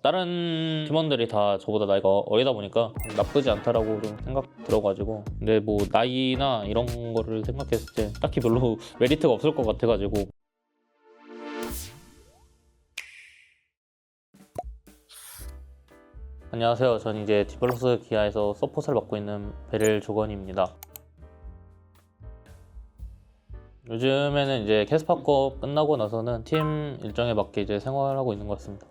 다른 팀원들이 다 저보다 나이가 어리다 보니까 나쁘지 않다라고 좀 생각 들어가지고 근데 뭐 나이나 이런 거를 생각했을 때 딱히 별로 메리트가 없을 것 같아가지고 안녕하세요. 저는 이제 디블로스 기아에서 서폿을 맡고 있는 베릴 조건입니다. 요즘에는 이제 캐스파컵 끝나고 나서는 팀 일정에 맞게 이제 생활하고 있는 것 같습니다.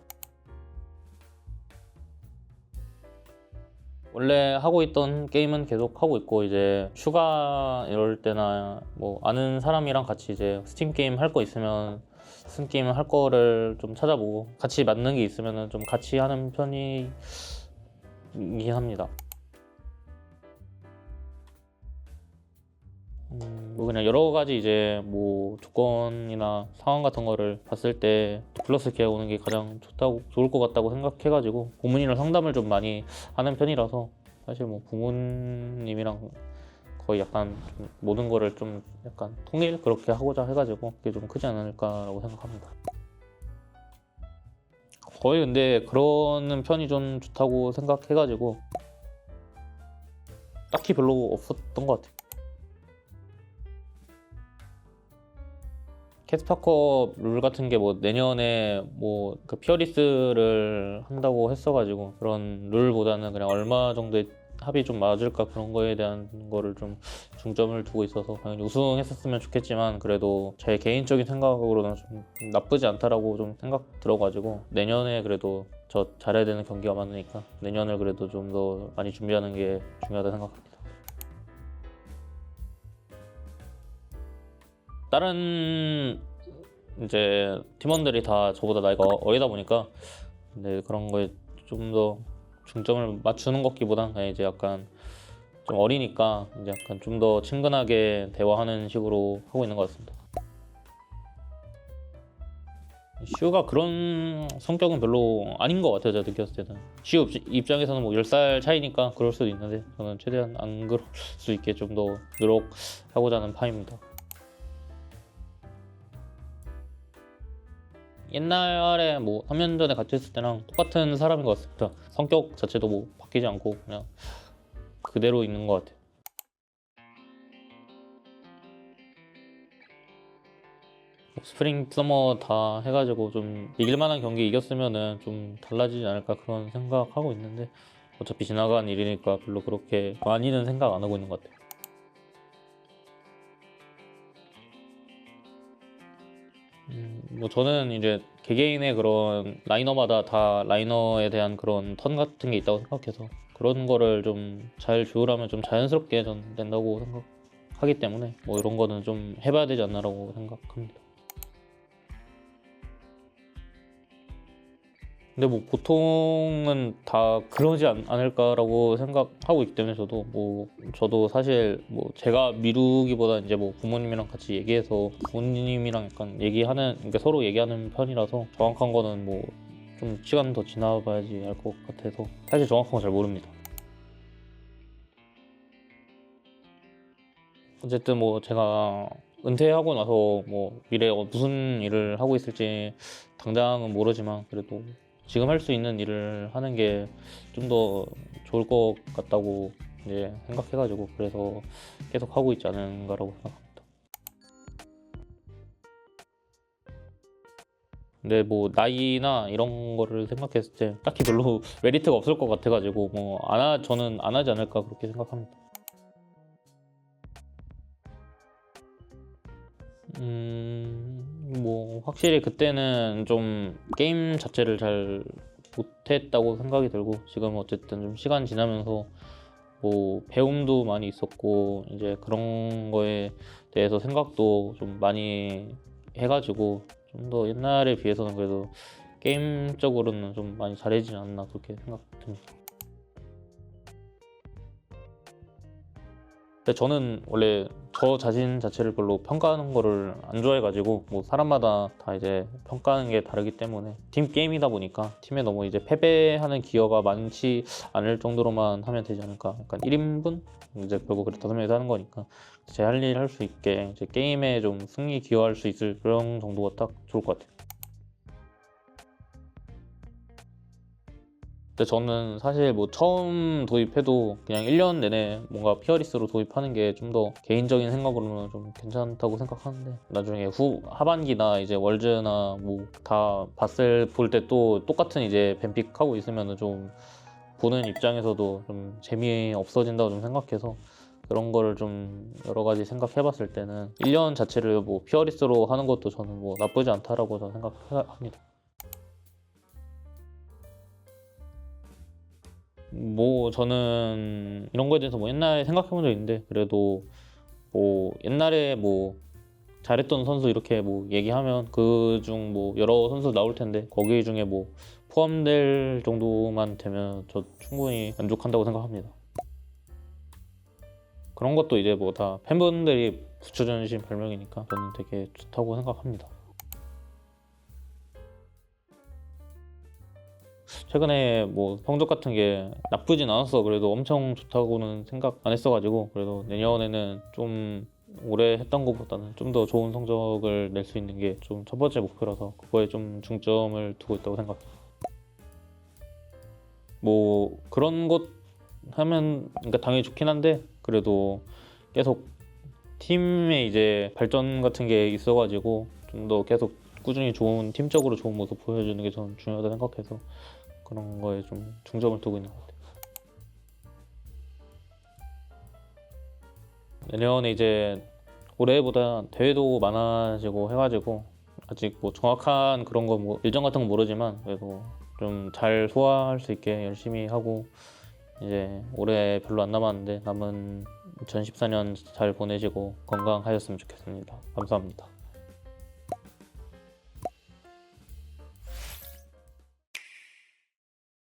원래 하고 있던 게임은 계속 하고 있고 이제 휴가 이럴 때나 뭐 아는 사람이랑 같이 이제 스팀 게임 할 거 있으면 스팀 게임 할 거를 좀 찾아보고 같이 맞는 게 있으면은 좀 같이 하는 편이긴 합니다. 뭐 그냥 여러 가지 이제 뭐 조건이나 상황 같은 거를 봤을 때 플러스 기회 오는 게 가장 좋다고 좋을 것 같다고 생각해가지고 부모님이랑 상담을 좀 많이 하는 편이라서 사실 뭐 부모님이랑 거의 약간 좀 모든 거를 좀 약간 통일 그렇게 하고자 해가지고 그게 좀 크지 않을까라고 생각합니다. 거의 근데 그러는 편이 좀 좋다고 생각해가지고 딱히 별로 없었던 것 같아요. 캐스파컵 룰 같은 게 뭐 내년에 뭐 그 피어리스를 한다고 했어가지고 그런 룰보다는 그냥 얼마 정도의 합이 좀 맞을까 그런 거에 대한 거를 좀 중점을 두고 있어서 당연히 우승했었으면 좋겠지만 그래도 제 개인적인 생각으로는 좀 나쁘지 않다라고 좀 생각 들어가지고 내년에 그래도 저 잘해야 되는 경기가 많으니까 내년을 그래도 좀 더 많이 준비하는 게 중요하다 생각합니다. 다른 이제 팀원들이 다 저보다 나이가 어리다 보니까 근데 그런 거에 좀 더 중점을 맞추는 것기보단 그냥 이제 약간 좀 어리니까 이제 약간 좀 더 친근하게 대화하는 식으로 하고 있는 것 같습니다. 슈가 그런 성격은 별로 아닌 것 같아요. 제가 느꼈을 때는 슈 입- 입장에서는 뭐 10살 차이니까 그럴 수도 있는데 저는 최대한 안 그럴 수 있게 좀 더 노력하고자 하는 파입니다. 옛날에 뭐 3년 전에 같이 했을 때랑 똑같은 사람인 것 같습니다. 성격 자체도 뭐 바뀌지 않고 그냥 그대로 있는 것 같아요. 뭐 스프링, 서머 다 해가지고 좀 이길 만한 경기 이겼으면은 좀 달라지지 않을까 그런 생각하고 있는데 어차피 지나간 일이니까 별로 그렇게 많이는 생각 안 하고 있는 것 같아요. 뭐 저는 이제 개개인의 그런 라이너마다 다 라이너에 대한 그런 턴 같은 게 있다고 생각해서 그런 거를 좀 잘 조율하면 좀 자연스럽게 전 된다고 생각하기 때문에 뭐 이런 거는 좀 해봐야 되지 않나라고 생각합니다. 근데 뭐 보통은 다 그러지 않, 않을까라고 생각하고 있기 때문에 저도 뭐 저도 사실 뭐 제가 미루기보다 이제 뭐 부모님이랑 같이 얘기해서 부모님이랑 약간 얘기하는 그러니까 서로 얘기하는 편이라서 정확한 거는 뭐 좀 시간 더 지나봐야지 알 것 같아서 사실 정확한 건 잘 모릅니다. 어쨌든 뭐 제가 은퇴하고 나서 뭐 미래에 어- 무슨 일을 하고 있을지 당장은 모르지만 그래도 지금 할 수 있는 일을 하는 게 좀 더 좋을 것 같다고 이제 생각해가지고 그래서 계속 하고 있지 않은가라고 생각합니다. 근데 뭐 나이나 이런 거를 생각했을 때 딱히 별로 메리트가 없을 것 같아가지고 뭐 안 하, 저는 안 하지 않을까 그렇게 생각합니다. 확실히 그때는 좀 게임 자체를 잘 못했다고 생각이 들고 지금 어쨌든 좀 시간 지나면서 뭐 배움도 많이 있었고 이제 그런 거에 대해서 생각도 좀 많이 해가지고 좀 더 옛날에 비해서는 그래도 게임적으로는 좀 많이 잘해지지 않나 그렇게 생각됩니다. 근데 저는 원래 저 자신 자체를 별로 평가하는 거를 안 좋아해가지고 뭐 사람마다 다 이제 평가하는 게 다르기 때문에 팀 게임이다 보니까 팀에 너무 이제 패배하는 기여가 많지 않을 정도로만 하면 되지 않을까. 약간 1인분 이제 결국 그래 다섯 명이서 하는 거니까 제 할 일 할 수 있게 이제 게임에 좀 승리 기여할 수 있을 그런 정도가 딱 좋을 것 같아요. 근데 저는 사실 뭐 처음 도입해도 그냥 1년 내내 뭔가 피어리스로 도입하는 게 좀 더 개인적인 생각으로는 좀 괜찮다고 생각하는데 나중에 후 하반기나 이제 월즈나 뭐 다 봤을 볼 때 또 똑같은 이제 뱀픽 하고 있으면은 좀 보는 입장에서도 좀 재미 없어진다고 좀 생각해서 그런 거를 좀 여러 가지 생각해 봤을 때는 1년 자체를 뭐 피어리스로 하는 것도 저는 뭐 나쁘지 않다라고 저는 생각합니다. 뭐 저는 이런 거에 대해서 뭐 옛날에 생각해 본 적 있는데 그래도 뭐 옛날에 뭐 잘했던 선수 이렇게 뭐 얘기하면 그 중 뭐 여러 선수 나올 텐데 거기 중에 뭐 포함될 정도만 되면 저 충분히 만족한다고 생각합니다. 그런 것도 이제 뭐 다 팬분들이 붙여주신 별명이니까 저는 되게 좋다고 생각합니다. 최근에 뭐 성적 같은 게 나쁘진 않았어. 그래도 엄청 좋다고는 생각 안 했어가지고 그래도 내년에는 좀 올해 했던 것보다는 좀 더 좋은 성적을 낼 수 있는 게 좀 첫 번째 목표라서 그거에 좀 중점을 두고 있다고 생각해요. 뭐 그런 것 하면 그러니까 당연히 좋긴 한데 그래도 계속 팀의 이제 발전 같은 게 있어가지고 좀 더 계속 꾸준히 좋은 팀적으로 좋은 모습 보여주는 게 저는 중요하다 생각해서 그런 거에 좀 중점을 두고 있는 것 같아요. 내년에 이제 올해보다 대회도 많아지고 해가지고 아직 뭐 정확한 그런 거 뭐 일정 같은 건 모르지만 그래도 좀 잘 소화할 수 있게 열심히 하고 이제 올해 별로 안 남았는데 남은 2014년 잘 보내시고 건강하셨으면 좋겠습니다. 감사합니다.